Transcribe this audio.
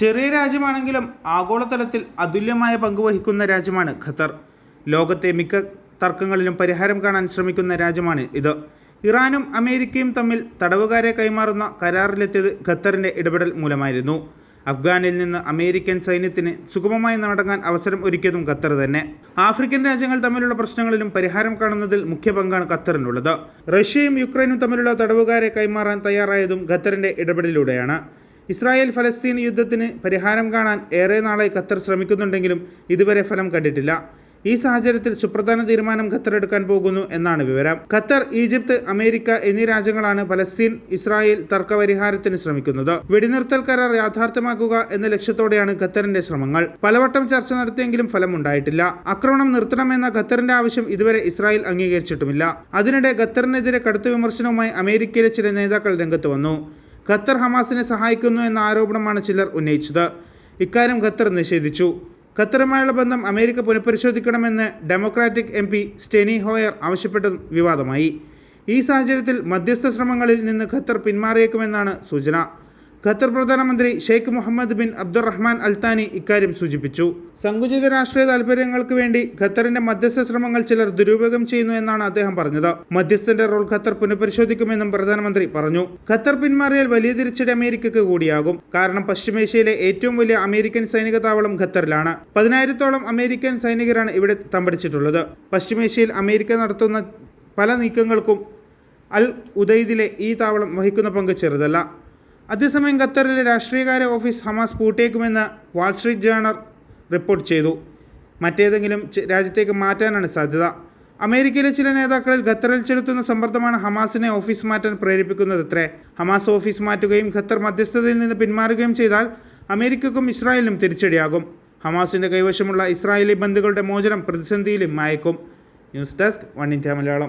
ചെറിയ രാജ്യമാണെങ്കിലും ആഗോളതലത്തിൽ അതുല്യമായ പങ്കുവഹിക്കുന്ന രാജ്യമാണ് ഖത്തർ. ലോകത്തെ മിക്ക തർക്കങ്ങളിലും പരിഹാരം കാണാൻ ശ്രമിക്കുന്ന രാജ്യമാണ് ഇത്. ഇറാനും അമേരിക്കയും തമ്മിൽ തടവുകാരെ കൈമാറുന്ന കരാറിലെത്തിയത് ഖത്തറിന്റെ ഇടപെടൽ മൂലമായിരുന്നു. അഫ്ഗാനിൽ നിന്ന് അമേരിക്കൻ സൈന്യത്തിന് സുഗമമായി നടങ്ങാൻ അവസരം ഒരുക്കിയതും ഖത്തർ തന്നെ. ആഫ്രിക്കൻ രാജ്യങ്ങൾ തമ്മിലുള്ള പ്രശ്നങ്ങളിലും പരിഹാരം കാണുന്നതിൽ മുഖ്യ പങ്കാണ് ഖത്തറിനുള്ളത്. റഷ്യയും യുക്രൈനും തമ്മിലുള്ള തടവുകാരെ കൈമാറാൻ തയ്യാറായതും ഖത്തറിന്റെ ഇടപെടലിലൂടെയാണ്. ഇസ്രായേൽ ഫലസ്തീൻ യുദ്ധത്തിന് പരിഹാരം കാണാൻ ഏറെ നാളായി ഖത്തർ ശ്രമിക്കുന്നുണ്ടെങ്കിലും ഇതുവരെ ഫലം കണ്ടിട്ടില്ല. ഈ സാഹചര്യത്തിൽ സുപ്രധാന തീരുമാനം ഖത്തർ എടുക്കാൻ പോകുന്നു എന്നാണ് വിവരം. ഖത്തർ ഈജിപ്ത് അമേരിക്ക എന്നീ രാജ്യങ്ങളാണ് പലസ്തീൻ ഇസ്രായേൽ തർക്ക പരിഹാരത്തിന് ശ്രമിക്കുന്നത്. വെടിനിർത്തൽ കരാർ യാഥാർത്ഥ്യമാക്കുക എന്ന ലക്ഷ്യത്തോടെയാണ് ഖത്തറിന്റെ ശ്രമങ്ങൾ. പലവട്ടം ചർച്ച നടത്തിയെങ്കിലും ഫലമുണ്ടായിട്ടില്ല ആക്രമണം നിർത്തണമെന്ന ഖത്തറിന്റെ ആവശ്യം ഇതുവരെ ഇസ്രായേൽ അംഗീകരിച്ചിട്ടുമില്ല. അതിനിടെ ഖത്തറിനെതിരെ കടുത്ത വിമർശനവുമായി അമേരിക്കയിലെ ചില നേതാക്കൾ രംഗത്ത് വന്നു. ഖത്തർ ഹമാസിനെ സഹായിക്കുന്നു എന്ന ആരോപണമാണ് ചിലർ ഉന്നയിച്ചത്. ഇക്കാര്യം ഖത്തർ നിഷേധിച്ചു. ഖത്തറുമായുള്ള ബന്ധം America പുനഃപരിശോധിക്കണമെന്ന് democratic M P Steny Hoyer ആവശ്യപ്പെട്ടത് വിവാദമായി. ഈ സാഹചര്യത്തിൽ മധ്യസ്ഥ ശ്രമങ്ങളിൽ നിന്ന് ഖത്തർ പിന്മാറിയേക്കുമെന്നാണ് സൂചന. ഖത്തർ പ്രധാനമന്ത്രി Sheikh Mohammed bin Abdulrahman Al Thani ഇക്കാര്യം സൂചിപ്പിച്ചു. സങ്കുചിത രാഷ്ട്രീയ താൽപര്യങ്ങൾക്ക് വേണ്ടി ഖത്തറിന്റെ മധ്യസ്ഥ ശ്രമങ്ങൾ ചിലർ ദുരുപയോഗം ചെയ്യുന്നു എന്നാണ് അദ്ദേഹം പറഞ്ഞത്. മധ്യസ്ഥന്റെ റോൾ ഖത്തർ പുനഃപരിശോധിക്കുമെന്നും പ്രധാനമന്ത്രി പറഞ്ഞു. ഖത്തർ പിന്മാറിയാൽ വലിയ തിരിച്ചടി അമേരിക്കക്ക് കൂടിയാകും. കാരണം പശ്ചിമേഷ്യയിലെ ഏറ്റവും വലിയ അമേരിക്കൻ സൈനിക താവളം ഖത്തറിലാണ്. പതിനായിരത്തോളം അമേരിക്കൻ സൈനികരാണ് ഇവിടെ തമ്പടിച്ചിട്ടുള്ളത്. പശ്ചിമേഷ്യയിൽ അമേരിക്ക നടത്തുന്ന പല നീക്കങ്ങൾക്കും അൽ ഉദൈദിലെ ഈ താവളം വഹിക്കുന്ന പങ്ക് ചെറുതല്ല. അതേസമയം ഖത്തറിലെ രാഷ്ട്രീയകാര്യ ഓഫീസ് ഹമാസ് പൂട്ടിയേക്കുമെന്ന് വാൾസ്ട്രീറ്റ് ജേണർ റിപ്പോർട്ട് ചെയ്തു. മറ്റേതെങ്കിലും രാജ്യത്തേക്ക് മാറ്റാനാണ് സാധ്യത. അമേരിക്കയിലെ ചില നേതാക്കളിൽ ഖത്തറിൽ ചെലുത്തുന്ന സമ്മർദ്ദമാണ് ഹമാസിനെ ഓഫീസ് മാറ്റാൻ പ്രേരിപ്പിക്കുന്നത് അത്രേ ഹമാസ് ഓഫീസ് മാറ്റുകയും ഖത്തർ മധ്യസ്ഥതയിൽ നിന്ന് പിന്മാറുകയും ചെയ്താൽ അമേരിക്കക്കും ഇസ്രായേലിനും തിരിച്ചടിയാകും. ഹമാസിന്റെ കൈവശമുള്ള ഇസ്രായേലി ബന്ധുക്കളുടെ മോചനം പ്രതിസന്ധിയിലും മായക്കും. News desk One India Malayalam.